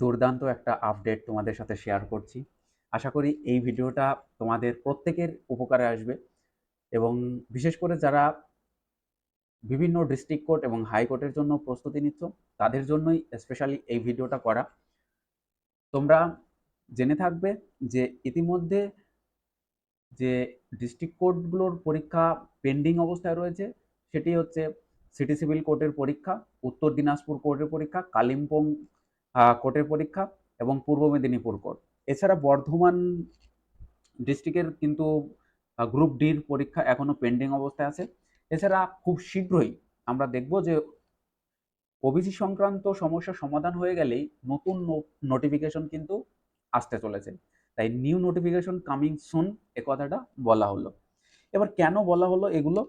দুর্দান্ত একটা আপডেট তোমাদের সাথে শেয়ার করছি। আশা করি এই ভিডিওটা তোমাদের প্রত্যেকের উপকারে আসবে এবং বিশেষ করে যারা বিভিন্ন ডিস্ট্রিক্ট কোর্ট এবং হাইকোর্টের জন্য প্রস্তুতি নিচ্ছ, তাদের জন্যই স্পেশালি এই ভিডিওটা করা। তোমরা জেনে থাকবে যে ইতিমধ্যে যে ডিস্ট্রিক্ট কোর্টগুলোর পরীক্ষা পেন্ডিং অবস্থায় রয়েছে, সেটি হচ্ছে সিটি সিভিল কোর্টের পরীক্ষা, উত্তর দিনাজপুর কোর্টের পরীক্ষা, কালিম্পং কোর্টের পরীক্ষা এবং পূর্ব মেদিনীপুর কোর্ট। এছাড়া বর্ধমান ডিস্ট্রিক্টের কিন্তু গ্রুপ ডির পরীক্ষা এখনও পেন্ডিং অবস্থায় আছে। এছাড়া খুব শীঘ্রই আমরা দেখব যে, ওবিসি সংক্রান্ত সমস্যার সমাধান হয়ে গেলেই নতুন নোটিফিকেশন কিন্তু আসতে চলেছে। তাই নিউ নোটিফিকেশন কামিং সুন এ কথাটা বলা হলো। এবার কেন বলা হলো এগুলো?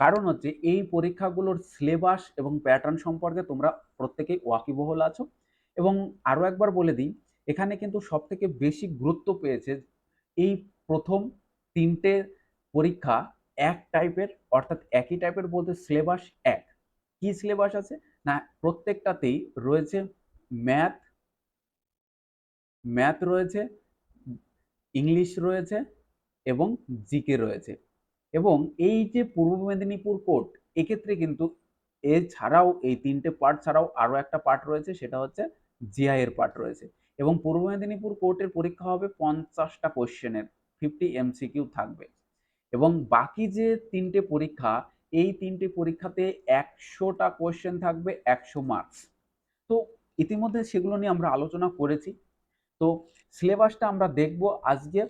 কারণ হচ্ছে এই পরীক্ষাগুলোর সিলেবাস এবং প্যাটার্ন সম্পর্কে তোমরা প্রত্যেকেই ওয়াকিবহল আছো। এবং আরও একবার বলে দিই, এখানে কিন্তু সব থেকে বেশি গুরুত্ব পেয়েছে এই প্রথম তিনটে পরীক্ষা এক টাইপের অর্থাৎ একই টাইপের বলতে সিলেবাস এক। কি সিলেবাস আছে? না, প্রত্যেকটাতেই রয়েছে ম্যাথ ম্যাথ রয়েছে ইংলিশ রয়েছে এবং জিকে রয়েছে। এবং এই যে পূর্ব মেদিনীপুর কোর্ট, এক্ষেত্রে কিন্তু এছাড়াও এই তিনটে পার্ট ছাড়াও আরও একটা পার্ট রয়েছে, সেটা হচ্ছে জিআই এর পার্ট রয়েছে। এবং পূর্ব মেদিনীপুর কোর্টের পরীক্ষা হবে পঞ্চাশটা কোশ্চেনের ফিফটি এমসিকিউ থাকবে। এবং বাকি যে তিনটে পরীক্ষা, এই তিনটে পরীক্ষাতে একশোটা কোয়েশ্চেন থাকবে, একশো মার্কস তো ইতিমধ্যে সেগুলো নিয়ে আমরা আলোচনা করেছি। তো সিলেবাসটা আমরা দেখব আজকে।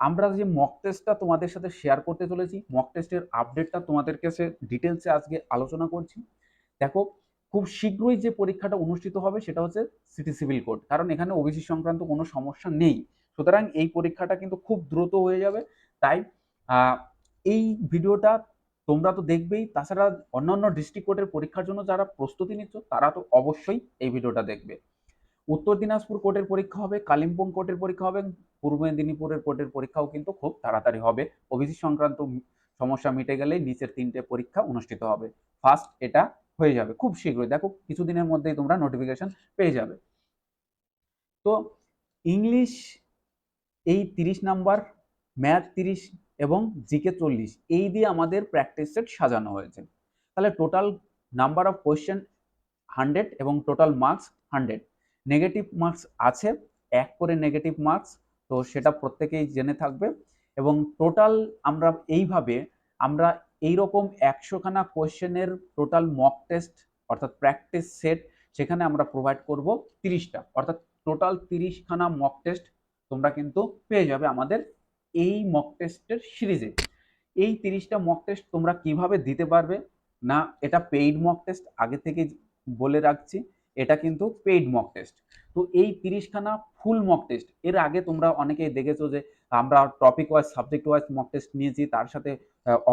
আমরা যে মক টেস্টটা তোমাদের সাথে শেয়ার করতে চলেছি মক টেস্টের আপডেটটা তোমাদের কাছে ডিটেলসে আজকে আলোচনা করছি। দেখো খুব শীঘ্রই যে পরীক্ষাটা অনুষ্ঠিত হবে সেটা হচ্ছে সিটি সিভিল কোড কারণ এখানে ওবিসি সংক্রান্ত কোনো সমস্যা নেই। সুতরাং এই পরীক্ষাটা কিন্তু খুব দ্রুত হয়ে যাবে। তাই এই ভিডিওটা তোমরা তো দেখবেই। তাছাড়া অন্যান্য ডিস্ট্রিক্ট কোর্টের পরীক্ষার জন্য যারা প্রস্তুতি নিচ্ছ, তারা তো অবশ্যই এই ভিডিওটা দেখবে। উত্তর দিনাজপুর কোর্টের পরীক্ষা হবে, কালিম্পং কোর্টের পরীক্ষা হবে, পূর্ব মেদিনীপুরের কোর্টের পরীক্ষাও কিন্তু খুব তাড়াতাড়ি হবে। ওবিসি সংক্রান্ত সমস্যা মিটে গেলেই নিচের তিনটে পরীক্ষা অনুষ্ঠিত হবে। ফার্স্ট এটা হয়ে যাবে, খুব শীঘ্রই। দেখো, কিছুদিনের মধ্যেই তোমরা নোটিফিকেশন পেয়ে যাবে। তো, ইংলিশ এই তিরিশ নাম্বার, ম্যাথ তিরিশ এবং জিকে চল্লিশ, এই দিয়ে আমাদের প্র্যাকটিস সেট সাজানো হয়েছে। তাহলে total number of question hundred এবং total marks hundred negative marks আছে, এক করে নেগেটিভ মার্কস তো সেটা প্রত্যেকেই জেনে থাকবে। এবং টোটাল আমরা এইভাবে, আমরা এই রকম একশোখানা কোয়েশ্চেনের টোটাল মক টেস্ট অর্থাৎ প্র্যাকটিস সেট সেখানে আমরা প্রোভাইড করব তিরিশটা। অর্থাৎ টোটাল তিরিশখানা মক টেস্ট তোমরা কিন্তু পেয়ে যাবে আমাদের এই মক টেস্টের সিরিজে। এই তিরিশটা মক টেস্ট তোমরা কীভাবে দিতে পারবে না, এটা পেইড মক টেস্ট আগে থেকে বলে রাখছি, এটা কিন্তু পেইড মক টেস্ট তো এই তিরিশখানা ফুল মক টেস্ট এর আগে তোমরা অনেকেই দেখেছ যে আমরা topic wise subject wise mock test নিয়েছি, তার সাথে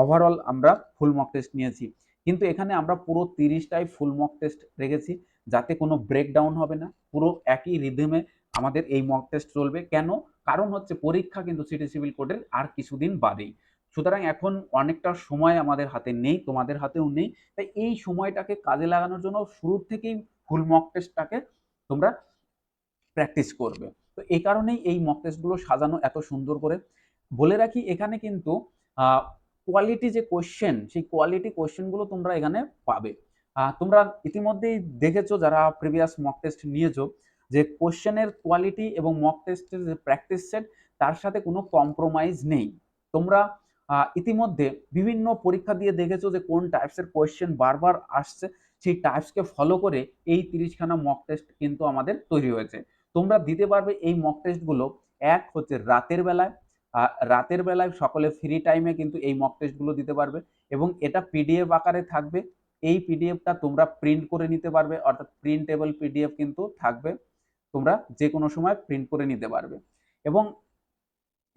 ওভারঅল আমরা ফুল মক টেস্ট নিয়েছি। কিন্তু এখানে আমরা পুরো তিরিশটাই ফুল মক টেস্ট রেখেছি, যাতে কোনো ব্রেকডাউন হবে না। পুরো একই রিদমে আমাদের এই মক টেস্ট চলবে। কেন? কারণ হচ্ছে পরীক্ষা কিন্তু সিটি সিভিল কোর্টের আর কিছুদিন বাদেই। সুতরাং এখন অনেকটা সময় আমাদের হাতে নেই, তোমাদের হাতেও নেই। তাই এই সময়টাকে কাজে লাগানোর জন্য শুরু থেকেই ফুল মক টেস্টটাকে তোমরা প্র্যাকটিস করবে। তো এই কারণেই এই মক টেস্টগুলো সাজানো এত সুন্দর করে। বলে রাখি, এখানে কিন্তু কোয়ালিটি যে কোয়েশ্চেন সেই কোয়ালিটি কোয়েশ্চেনগুলো তোমরা এখানে পাবে। তোমরা ইতিমধ্যেই দেখেছ, যারা প্রিভিয়াস মক টেস্ট নিয়েছো, যে কোশ্চেনের কোয়ালিটি এবং মক টেস্টের যে প্র্যাকটিস সেট তার সাথে কোনো কম্প্রোমাইজ নেই। তোমরা ইতিমধ্যে বিভিন্ন পরীক্ষা দিয়ে দেখেছ যে কোন টাইপসের কোয়েশ্চেন বারবার আসছে, সেই টাইপসকে ফলো করে এই তিরিশখানা মক টেস্ট কিন্তু আমাদের তৈরি হয়েছে। তোমরা দিতে পারবে এই মক টেস্টগুলো এক হচ্ছে রাতের বেলায়। রাতের বেলায় সকলে ফ্রি টাইমে কিন্তু এই মক টেস্টগুলো দিতে পারবে এবং এটা পিডিএফ আকারে থাকবে। এই পিডিএফটা তোমরা প্রিন্ট করে নিতে পারবে, অর্থাৎ প্রিন্টেবল পিডিএফ কিন্তু থাকবে। তোমরা যে কোনো সময় প্রিন্ট করে নিতে পারবে। এবং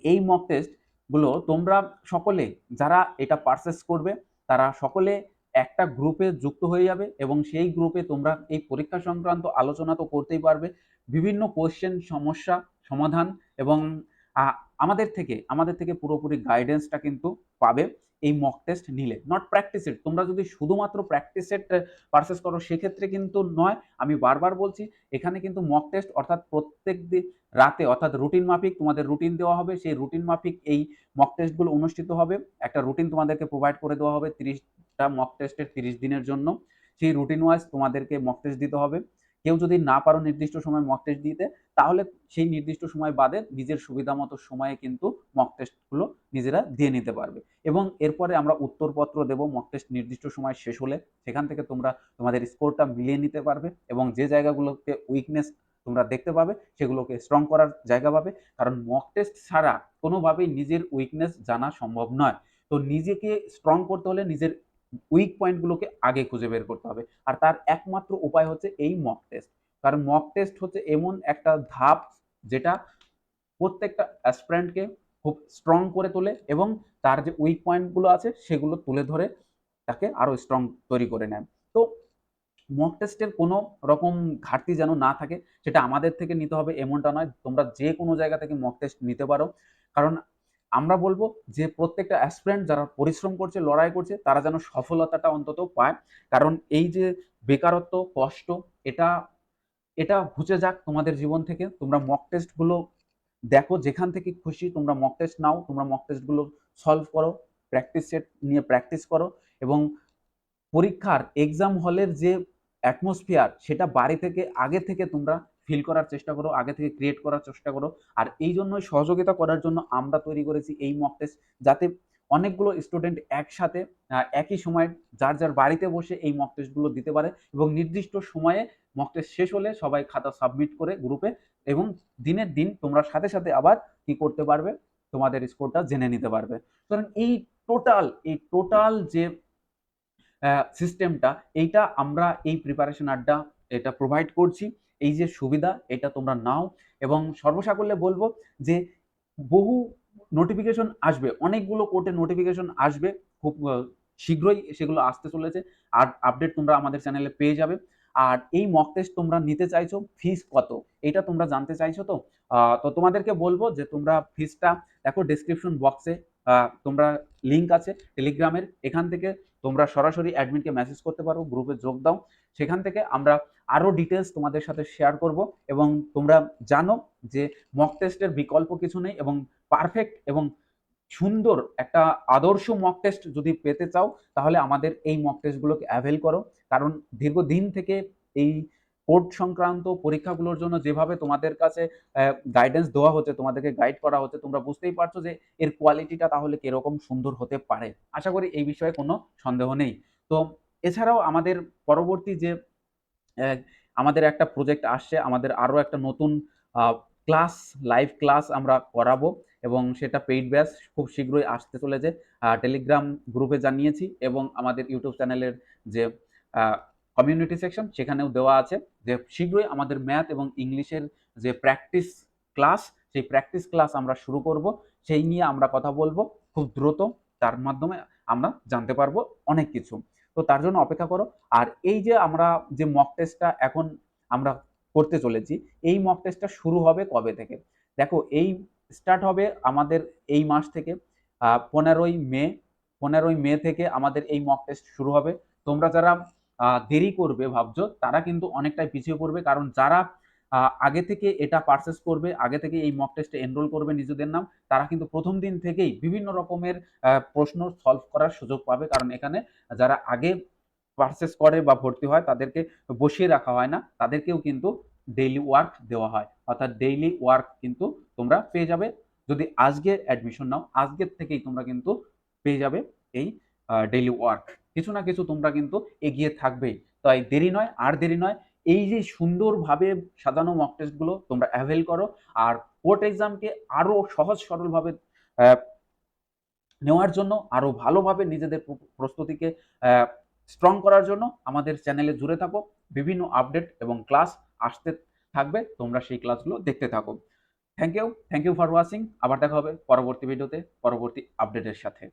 এই মক টেস্টগুলো তোমরা সকলে, যারা এটা পারচেস করবে, তারা সকলে একটা গ্রুপে যুক্ত হয়ে যাবে এবং সেই গ্রুপে তোমরা এই পরীক্ষা সংক্রান্ত আলোচনা তো করতেই পারবে। বিভিন্ন কোয়েশ্চেন সমস্যা, সমাধান এবং আমাদের থেকে আমাদের থেকে পুরোপুরি গাইডেন্সটা কিন্তু পাবে এই মক টেস্ট নিলে। নট প্র্যাকটিস সেট তোমরা যদি শুধুমাত্র প্র্যাকটিস সেট পারচেস করো, সেক্ষেত্রে কিন্তু নয়। আমি বারবার বলছি, এখানে কিন্তু মক টেস্ট অর্থাৎ প্রত্যেক দিন রাতে অর্থাৎ রুটিন মাফিক তোমাদের রুটিন দেওয়া হবে। সেই রুটিন মাফিক এই মক টেস্টগুলো অনুষ্ঠিত হবে। একটা রুটিন তোমাদেরকে প্রোভাইড করে দেওয়া হবে। তিরিশটা মক টেস্টের তিরিশ দিনের জন্য। সেই রুটিন ওয়াইজ তোমাদেরকে মক টেস্ট দিতে হবে। কেউ যদি না পারো নির্দিষ্ট সময় মক টেস্ট দিতে, তাহলে সেই নির্দিষ্ট সময় বাদে নিজের সুবিধা মতো সময়ে কিন্তু মক টেস্টগুলো নিজেরা দিয়ে নিতে পারবে। এবং এরপরে আমরা উত্তরপত্র দেব মক টেস্ট নির্দিষ্ট সময় শেষ হলে। সেখান থেকে তোমরা তোমাদের স্কোরটা মিলিয়ে নিতে পারবে এবং যে জায়গাগুলোতে উইকনেস তোমরা দেখতে পাবে, সেগুলোকে স্ট্রং করার জায়গা পাবে। কারণ মক টেস্ট ছাড়া কোনোভাবেই নিজের উইকনেস জানা সম্ভব নয়। তো নিজেকে স্ট্রং করতে হলে নিজের উইক পয়েন্টগুলোকে আগে খুঁজে বের করতে হবে। আর তার একমাত্র উপায় হচ্ছে এই মক টেস্ট কারণ মক টেস্ট হচ্ছে এমন একটা ধাপ যেটা প্রত্যেকটা অ্যাসপ্রেন্টকে খুব স্ট্রং করে তোলে এবং তার যে উইক পয়েন্টগুলো আছে সেগুলো তুলে ধরে তাকে আরও স্ট্রং তৈরি করে নেয়। তো মক টেস্টের কোনো রকম ঘাটতি যেন না থাকে, সেটা আমাদের থেকে নিতে হবে, এমনটা নয়। তোমরা যে কোনো জায়গা থেকে মক টেস্ট নিতে পারো। কারণ আমরা বলব যে প্রত্যেকটা অ্যাসপিরেন্ট যারা পরিশ্রম করছে, লড়াই করছে, তারা যেন সফলতাটা অন্তত পায়। কারণ এই যে বেকারত্ব, কষ্ট, এটা এটা ঘুচে যাক তোমাদের জীবন থেকে। তোমরা মক টেস্টগুলো দেখো, যেখান থেকে খুশি তোমরা মক টেস্ট নাও, তোমরা মক টেস্টগুলো সলভ করো প্র্যাকটিস সেট নিয়ে প্র্যাকটিস করো এবং পরীক্ষার এক্সাম হলের যে অ্যাটমসফিয়ার সেটা বাড়ি থেকে, আগে থেকে তোমরা ফিল করার চেষ্টা করো, আগে থেকে ক্রিয়েট করার চেষ্টা করো। আর এই জন্যই সহযোগিতা করার জন্য আমরা তৈরি করেছি এই মক টেস্ট যাতে অনেকগুলো স্টুডেন্ট একসাথে একই সময় যার যার বাড়িতে বসে এই মক টেস্টগুলো দিতে পারে এবং নির্দিষ্ট সময়ে মক টেস্ট শেষ হলে সবাই খাতা সাবমিট করে গ্রুপে এবং দিনের দিন তোমরা সাথে সাথে আবার কি করতে পারবে, তোমাদের স্কোরটা জেনে নিতে পারবে। সুতরাং এই টোটাল এই টোটাল যে সিস্টেমটা এইটা আমরা এই প্রিপারেশন আড্ডা এটা প্রোভাইড করছি। এই যে সুবিধা, এটা তোমরা নাও। এবং সর্বসাকল্যে বলব যে বহু নোটিফিকেশন আসবে, অনেকগুলো কোর্টে নোটিফিকেশন আসবে, খুব শীঘ্রই সেগুলো আসতে চলেছে। আর আপডেট তোমরা আমাদের চ্যানেলে পেয়ে যাবে। আর এই মক টেস্ট তোমরা নিতে চাইছো ফিস কত? এটা তোমরা জানতে চাইছো তো? তো তোমাদেরকে বলব যে তোমরা ফিসটা দেখো ডিসক্রিপশন বক্সে তোমরা লিঙ্ক আছে টেলিগ্রামের এখান থেকে তোমরা সরাসরি অ্যাডমিনকে মেসেজ করতে পারো গ্রুপে যোগ দাও। সেখান থেকে আমরা আরও ডিটেলস তোমাদের সাথে শেয়ার করব এবং তোমরা জানো যে মক টেস্টের বিকল্প কিছু নেই এবং পারফেক্ট এবং সুন্দর একটা আদর্শ মক টেস্ট যদি পেতে চাও, তাহলে আমাদের এই মক টেস্টগুলোকে অ্যাভেল করো। কারণ দীর্ঘদিন থেকে এই কোর্ট সংক্রান্ত পরীক্ষাগুলোর জন্য যেভাবে তোমাদের কাছে গাইডেন্স দেওয়া হচ্ছে, তোমাদেরকে গাইড করা হচ্ছে, তোমরা বুঝতেই পারছ যে এর কোয়ালিটিটা তাহলে কীরকম সুন্দর হতে পারে। আশা করি এই বিষয়ে কোনো সন্দেহ নেই। তো এছাড়াও আমাদের পরবর্তী যে আমাদের একটা প্রজেক্ট আসছে, আমাদের আরও একটা নতুন ক্লাস লাইভ ক্লাস আমরা করাবো এবং সেটা পেইড ব্যাচ খুব শীঘ্রই আসতে চলেছে। টেলিগ্রাম গ্রুপে জানিয়েছি এবং আমাদের ইউটিউব চ্যানেলের যে কমিউনিটি সেকশন সেখানেও দেওয়া আছে যে শীঘ্রই আমাদের ম্যাথ এবং ইংলিশের যে প্র্যাকটিস ক্লাস সেই প্র্যাকটিস ক্লাস আমরা শুরু করব। সেই নিয়ে আমরা কথা বলব খুব দ্রুত। তার মাধ্যমে আমরা জানতে পারব অনেক কিছু। তো তার জন্য অপেক্ষা করো। আর এই যে আমরা যে মক টেস্টটা এখন আমরা করতে চলেছি, এই মক টেস্টটা শুরু হবে কবে থেকে? দেখো, এই স্টার্ট হবে আমাদের এই মাস থেকে পনেরোই মে পনেরোই মে থেকে আমাদের এই মক টেস্ট শুরু হবে। তোমরা যারা দেরি করবে, ভাবছ? তারা কিন্তু অনেকটাই পিছিয়ে পড়বে কারণ যারা আগে থেকে এটা পারচেস করবে, আগে থেকে এই মক টেস্টে এনরোল করবে নিজেদের নাম, তারা কিন্তু প্রথম দিন থেকেই বিভিন্ন রকমের প্রশ্ন সলভ করার সুযোগ পাবে কারণ এখানে যারা আগে পারচেস করে বা ভর্তি হয় তাদেরকে বসিয়ে রাখা হয় না, তাদেরকেও কিন্তু ডেইলি ওয়ার্ক দেওয়া হয়। অর্থাৎ ডেইলি ওয়ার্ক কিন্তু তোমরা পেয়ে যাবে। যদি আজকে অ্যাডমিশন নাও, আজকের থেকেই তোমরা কিন্তু পেয়ে যাবে এই ডেইলি ওয়ার্ক কিছু না কিছু তোমরা কিন্তু এগিয়ে থাকবেই তাই দেরি নয়, আর দেরি নয়, এই যে সুন্দরভাবে সাজানো মক টেস্টগুলো তোমরা অ্যাভেল করো, আর কোর্ট এক্সামকে আরও সহজ সরলভাবে নেওয়ার জন্য আরও ভালোভাবে নিজেদের প্রস্তুতিকে স্ট্রং করার জন্য আমাদের চ্যানেলে জুড়ে থাকো। বিভিন্ন আপডেট এবং ক্লাস আসতে থাকবে, তোমরা সেই ক্লাসগুলো দেখতে থাকো। Thank you thank you for watching আবার দেখা হবে পরবর্তী ভিডিওতে পরবর্তী আপডেটের সাথে।